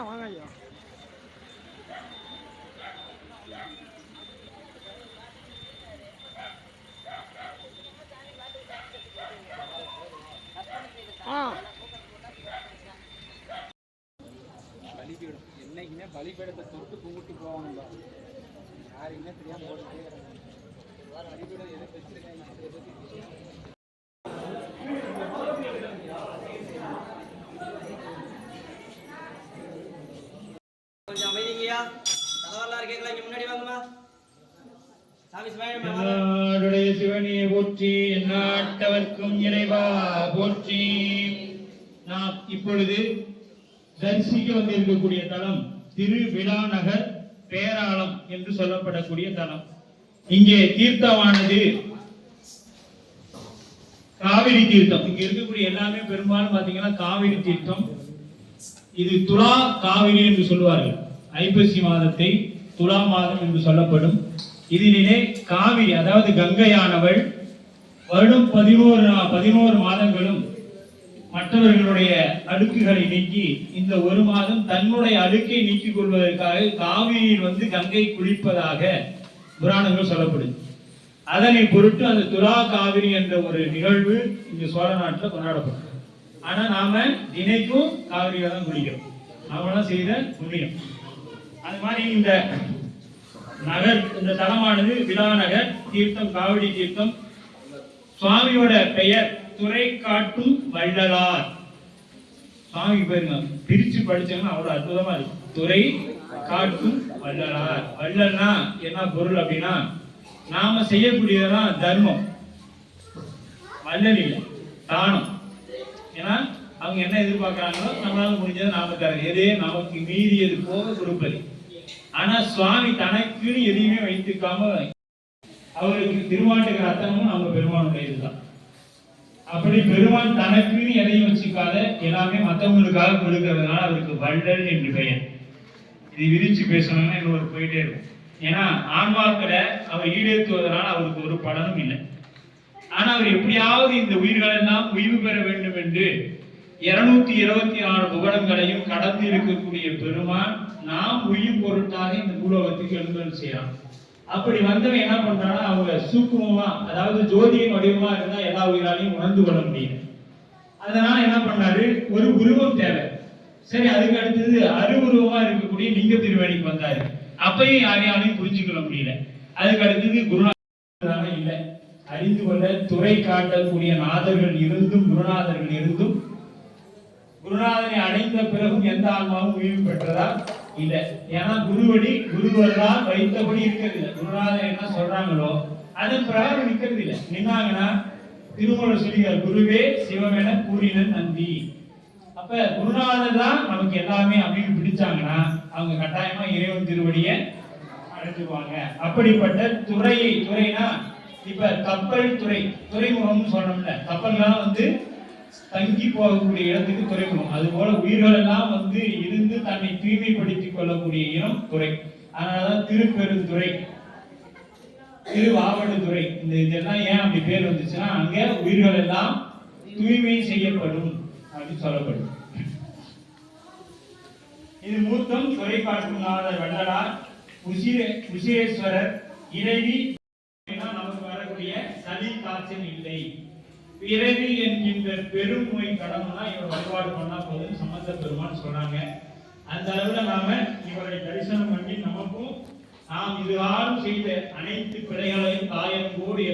ஆ வாங்க ஐயா ஆ. பலிபீடம். என்னைக்குமே பலிபீடத்தை தொட்டு கும்பிட்டு போவாங்க யாருக்குமே தெரியாம போட்டுட்டே கிடக்காங்க பலிபீடம் எதை வச்சிருக்காங்க கொஞ்சம் அமைதிங்கய்யா. இருக்கீங்களா? இங்க முன்னாடி வாங்கம்மா. நாடுடைய சிவனியை போற்றி. நாட்டவர்க்கும் இறைவா போற்றி. நாம் இப்பொழுது தரிசிக்க வந்திருக்கக்கூடிய தலம் திருவிழாநகர் பேராளம் என்று சொல்லப்படக்கூடிய தலம். இங்கே தீர்த்தமானது காவிரி தீர்த்தம். இங்க இருக்கக்கூடிய எல்லாமே பெரும்பாலும் பாத்தீங்கன்னா காவிரி தீர்த்தம். இது துலா காவிரி என்று சொல்லுவார்கள். ஐப்பசி மாதத்தை துலா மாதம் என்று சொல்லப்படும். இதிலே காவிரி அதாவது கங்கையானவள் வருடம் பதினோரு நா- பதினோரு மாதங்களும் மற்றவர்களுடைய அடுக்குகளை நீக்கி இந்த ஒரு மாதம் தன்னுடைய அடுக்கை நீக்கிக் கொள்வதற்காக காவிரியில் வந்து கங்கை குளிப்பதாக புராணங்கள் சொல்லப்படுது. அதனை பொருட்டு அந்த துலா காவிரி என்ற ஒரு நிகழ்வு இங்கு சோழ நாட்டில் கொண்டாடப்படும் ஆனா நாம தினைக்கும் காவிரியில தான் குளிக்கிறோம். அவங்களாம் செய்த புண்ணியம். அது மாதிரி இந்த நகர் இந்த தலமானது விழாநகர் தீர்த்தம் காவிரி தீர்த்தம் சுவாமியோட பெயர் துறை காட்டும் வள்ளலார் சுவாமி பேருங்க பிரிச்சு படிச்சாங்கன்னா அவ்வளவு அற்புதமா இருக்கும். துறை காட்டும் வள்ளலார். வள்ளல்னா என்ன பொருள் அப்படின்னா நாம செய்யக்கூடியதெல்லாம் தர்மம். வள்ளல் இல்லை தானம். அவங்க என்ன எதிர்பார்க்கறாங்களோ நம்மளால முடிஞ்சதை நாம தரது எதே நமக்கு மீறியது போக கொடுப்பது. ஆனா சுவாமி தனக்குன்னு எதையுமே வைத்துக்காம அவருக்கு திருமாட்டுக்கு ரத்தனமும் நம்ம பெருமானுடையதுதான் அப்படி பெருமான் தனக்குன்னு எதையும் வச்சுக்காத எல்லாமே மற்றவங்களுக்காக கொடுக்கறதுனால அவருக்கு வள்ளல் என்று பெயர். இது விரிச்சு பேசணும்னா இன்னொரு போயிட்டே இருக்கும். ஏன்னா ஆன்மாக்களை அவர் ஈடேற்றுவதனால அவருக்கு ஒரு பலனும் இல்லை. ஆனா அவர் எப்படியாவது இந்த உயிர்களெல்லாம் உய்வு பெற வேண்டும் என்று இருநூத்தி இருபத்தி நாலு புகழங்களையும் கடந்து இருக்கக்கூடிய பெருமான் நாம் உயிர் பொருட்டாக இந்த பூலோகத்துக்கு எழுந்தல் செய்யறான். அப்படி வந்தவன் என்ன பண்றான்னா அவங்க சூக்குமமா அதாவது ஜோதியின் வடிவமா இருந்தா எல்லா உயிராலையும் உணர்ந்து கொள்ள முடியும். அதனால என்ன பண்ணாரு? ஒரு உருவம் தேவை. சரி அதுக்கு அடுத்தது அருவுருவமா இருக்கக்கூடிய லிங்க திருவேணிக்கு வந்தாரு. அப்பயும் யாரையாலையும் புரிஞ்சுக்கொள்ள முடியல. அதுக்கு அடுத்தது குருநாதர் இல்லை. அறிந்து கொள்ள துறை காட்டக்கூடிய நாதர்கள் இருந்தும் குருநாதர்கள் இருந்தும் குருநாதனை அடைந்த பிறகும் எந்த ஆன்மாவும் உயிர் பெற்றதா? இல்ல. ஏன்னா குருவடி குருவெல்லாம் வைத்தபடி இருக்கிறது. இல்லை குருநாதன் என்ன சொல்றாங்களோ அதன் பிரகாரம் நிற்கிறது இல்லை நின்னாங்கன்னா திருமூலர் சொல்லியார் குருவே சிவமென கூறின நந்தி. அப்ப குருநாதர் தான் நமக்கு எல்லாமே அப்படின்னு பிடிச்சாங்கன்னா அவங்க கட்டாயமா இறைவன் திருவடியை அடைஞ்சுவாங்க அப்படிப்பட்ட துறையை துறைனா இப்ப கப்பல் துறை துறைமுகம்னு சொன்னோம்ல கப்பல்லாம் வந்து தங்கி போகக்கூடிய இடத்துக்கு துறைமுகம். அது போல உயிர்கள் எல்லாம் வந்து இருந்து தன்னை தூய்மைப்படுத்திக் கொள்ளக்கூடிய இடம் துறை. அதனாலதான் திருப்பெருந்துறை திருவாவடுதுறை இந்த இதெல்லாம் ஏன் அப்படி பேர் வந்துச்சுன்னா அங்க உயிர்கள் எல்லாம் தூய்மை செய்யப்படும் அப்படின்னு சொல்லப்படும். இது மூத்தம் துறை காட்டும் நாதர் வள்ளலார் உசிரே உசிரேஸ்வரர் இறைவி. நமக்கு வரக்கூடிய சளி காய்ச்சல் இல்லை. பிறவி என்கின்ற பெரும் நோய் கடவுள்னா இவர் வழிபாடு பண்ணா போதும் சம்பந்த பெருமான்னு சொல்றாங்க. அந்த அளவுல நாம இவரை தரிசனம் பண்ணி நமக்கும் நாம் இதுவாரும் செய்த அனைத்து பிழைகளையும் தாயம் கூடி